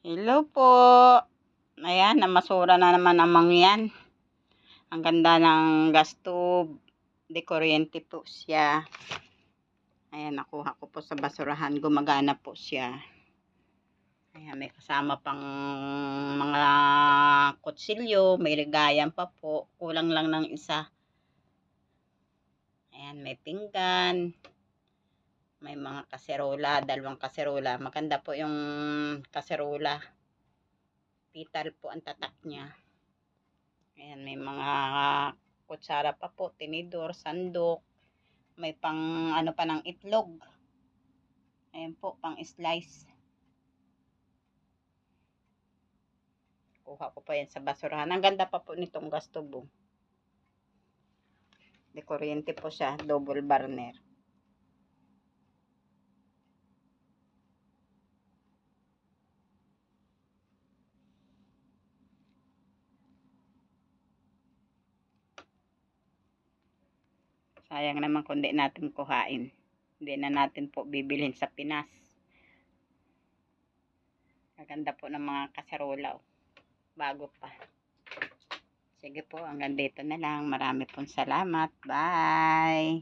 Hello po. Ayan, namasura na naman ang mangyan. Ang ganda ng gas tube. De kuryente po siya. Ayan, nakuha ko po sa basurahan. Gumagana po siya. Ayan, may kasama pang mga kutsilyo. May ligayan pa po. Kulang lang ng isa. Ayan, may pinggan. May mga kaserola, dalawang kaserola. Maganda po yung kaserola. Pital po ang tatak niya. Ayan, may mga kutsara pa po, tinidor, sandok. May pang ano pa ng itlog. Ayan po, pang slice. Kuha ko pa yan sa basurahan. Ang ganda pa po nitong gas tubo. De kuryente po siya, double burner. Sayang naman kung di natin kuhain. Hindi na natin po bibilhin sa Pinas. Maganda po ng mga kaserola. oh. Bago pa. Sige po, hanggang dito na lang. Marami pong salamat. Bye!